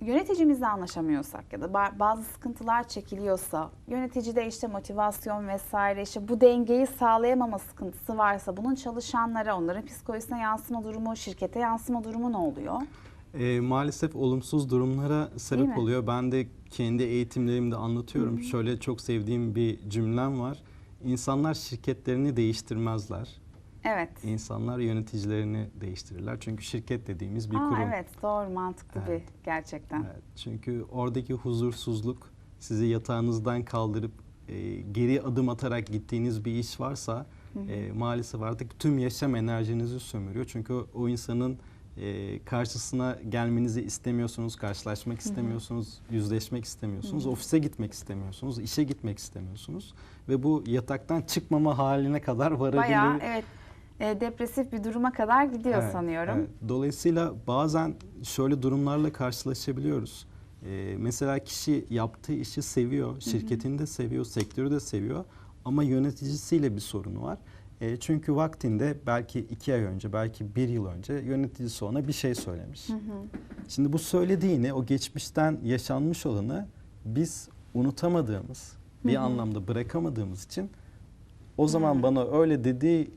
yöneticimizle anlaşamıyorsak ya da ba- bazı sıkıntılar çekiliyorsa, yöneticide işte motivasyon vesaire işte bu dengeyi sağlayamama sıkıntısı varsa bunun çalışanlara, onların psikolojisine yansıma durumu, şirkete yansıma durumu ne oluyor? E, maalesef olumsuz durumlara sebep oluyor. Ben de kendi eğitimlerimde anlatıyorum. Şöyle çok sevdiğim bir cümlem var. İnsanlar şirketlerini değiştirmezler. Evet. İnsanlar yöneticilerini değiştirirler. Çünkü şirket dediğimiz bir Aa, kurum. evet doğru mantıklı Evet. bir gerçekten. Evet, çünkü oradaki huzursuzluk sizi yatağınızdan kaldırıp e, geri adım atarak gittiğiniz bir iş varsa e, maalesef artık tüm yaşam enerjinizi sömürüyor. Çünkü o, o insanın e, karşısına gelmenizi istemiyorsunuz, karşılaşmak istemiyorsunuz, yüzleşmek istemiyorsunuz, ofise gitmek istemiyorsunuz, işe gitmek istemiyorsunuz ve bu yataktan çıkmama haline kadar varabilir. Bayağı evet e, depresif bir duruma kadar gidiyor Evet, sanıyorum. evet. Dolayısıyla bazen şöyle durumlarla karşılaşabiliyoruz. Ee, mesela kişi yaptığı işi seviyor, şirketini de seviyor, sektörü de seviyor ama yöneticisiyle bir sorunu var. Ee, çünkü vaktinde belki iki ay önce, belki bir yıl önce yöneticisi ona bir şey söylemiş. Şimdi bu söylediğini, o geçmişten yaşanmış olanı biz unutamadığımız, bir anlamda bırakamadığımız için o zaman bana öyle dediği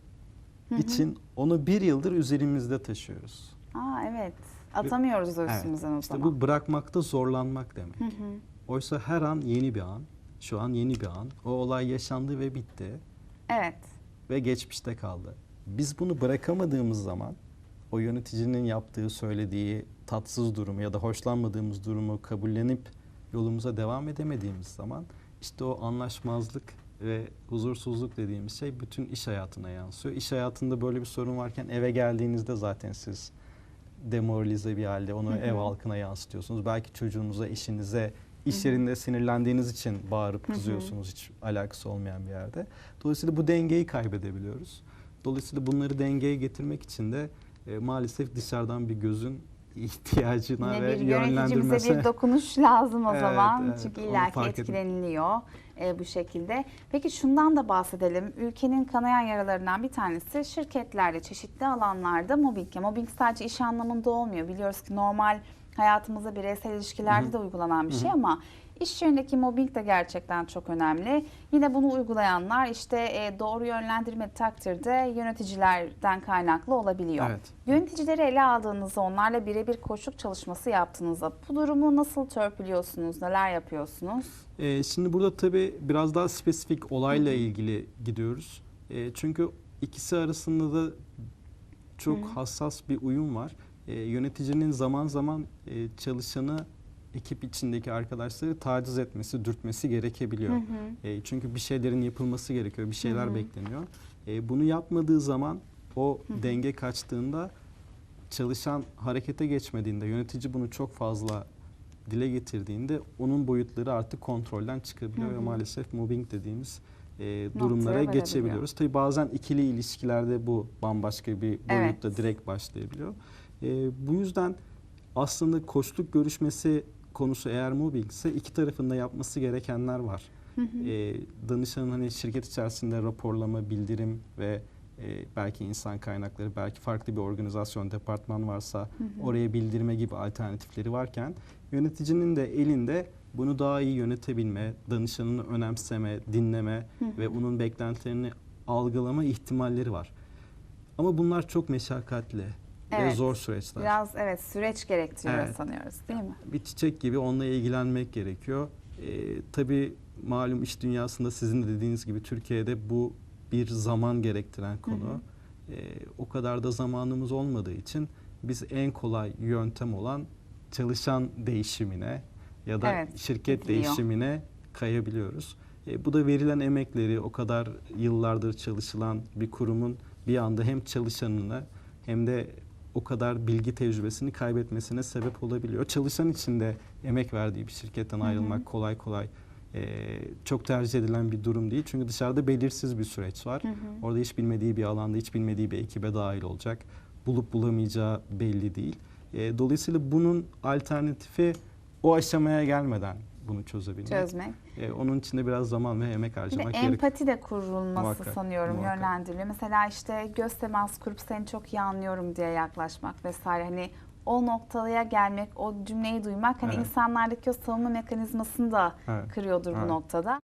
için onu bir yıldır üzerimizde taşıyoruz. Aa evet. Atamıyoruz Evet, üstümüzden o İşte zaman. bu bırakmakta zorlanmak demek. Oysa her an yeni bir an, şu an yeni bir an. O olay yaşandı ve bitti Evet. ve geçmişte kaldı. Biz bunu bırakamadığımız zaman o yöneticinin yaptığı, söylediği tatsız durumu ya da hoşlanmadığımız durumu kabullenip yolumuza devam edemediğimiz zaman işte o anlaşmazlık ve huzursuzluk dediğimiz şey bütün iş hayatına yansıyor. İş hayatında böyle bir sorun varken eve geldiğinizde zaten siz demoralize bir halde onu ev halkına yansıtıyorsunuz. Belki çocuğunuza, eşinize, iş yerinde sinirlendiğiniz için bağırıp kızıyorsunuz hiç alakası olmayan bir yerde. Dolayısıyla bu dengeyi kaybedebiliyoruz. Dolayısıyla bunları dengeye getirmek için de e, maalesef dışarıdan bir gözün ihtiyacına Yine ve bir yönlendirmesine bir dokunuş lazım o Evet, zaman. evet, Çünkü illaki etkileniliyor e, bu şekilde. Peki şundan da bahsedelim. Ülkenin kanayan yaralarından bir tanesi şirketlerde çeşitli alanlarda mobbing. Ya, Mobbing sadece iş anlamında olmuyor. Biliyoruz ki normal hayatımızda bireysel ilişkilerde de uygulanan bir şey ama iş yerindeki mobbing de gerçekten çok önemli. Yine bunu uygulayanlar işte e, doğru yönlendirme takdirde yöneticilerden kaynaklı olabiliyor. Evet. Yöneticileri ele aldığınızda onlarla birebir koçluk çalışması yaptığınızda bu durumu nasıl törpülüyorsunuz, neler yapıyorsunuz? Ee, şimdi burada tabii biraz daha spesifik olayla ilgili gidiyoruz. Ee, çünkü ikisi arasında da çok hassas bir uyum var. Ee, yöneticinin zaman zaman e, çalışanı ekip içindeki arkadaşları taciz etmesi, dürtmesi gerekebiliyor. E, çünkü bir şeylerin yapılması gerekiyor, bir şeyler bekleniyor. E, bunu yapmadığı zaman o denge kaçtığında çalışan harekete geçmediğinde, yönetici bunu çok fazla dile getirdiğinde onun boyutları artık kontrolden çıkabiliyor ve maalesef mobbing dediğimiz e, durumlara geçebiliyoruz. Tabii bazen ikili ilişkilerde bu bambaşka bir boyutta Evet. direkt başlayabiliyor. E, bu yüzden aslında koçluk görüşmesi konusu eğer mobbing ise iki tarafında yapması gerekenler var. E, danışanın hani şirket içerisinde raporlama, bildirim ve e, belki insan kaynakları, belki farklı bir organizasyon, departman varsa oraya bildirme gibi alternatifleri varken yöneticinin de elinde bunu daha iyi yönetebilme, danışanını önemseme, dinleme ve onun beklentilerini algılama ihtimalleri var. Ama bunlar çok meşakkatli ve Evet. zor süreçler. Biraz evet süreç gerektiriyor Evet. sanıyoruz değil mi? Bir çiçek gibi onunla ilgilenmek gerekiyor. Ee, tabii malum iş dünyasında sizin de dediğiniz gibi Türkiye'de bu bir zaman gerektiren konu. Ee, o kadar da zamanımız olmadığı için biz en kolay yöntem olan çalışan değişimine ya da Evet, şirket gidiliyor. değişimine kayabiliyoruz. E, bu da verilen emekleri o kadar yıllardır çalışılan bir kurumun bir anda hem çalışanını hem de o kadar bilgi tecrübesini kaybetmesine sebep olabiliyor. Çalışan için de emek verdiği bir şirketten ayrılmak kolay kolay e, çok tercih edilen bir durum değil. Çünkü dışarıda belirsiz bir süreç var. Orada hiç bilmediği bir alanda, hiç bilmediği bir ekibe dahil olacak. Bulup bulamayacağı belli değil. E, dolayısıyla bunun alternatifi o aşamaya gelmeden bunu çözebilmek. Çözmek. E, onun için de biraz zaman ve emek harcamak gerekiyor. empati de kurulması Muhakkak, sanıyorum muhakkak. yönlendiriliyor. Mesela işte göz teması kurup seni çok iyi anlıyorum diye yaklaşmak vesaire. Hani o noktaya gelmek, o cümleyi duymak hani Evet. insanlardaki o savunma mekanizmasını da Evet. kırıyordur bu Evet. noktada.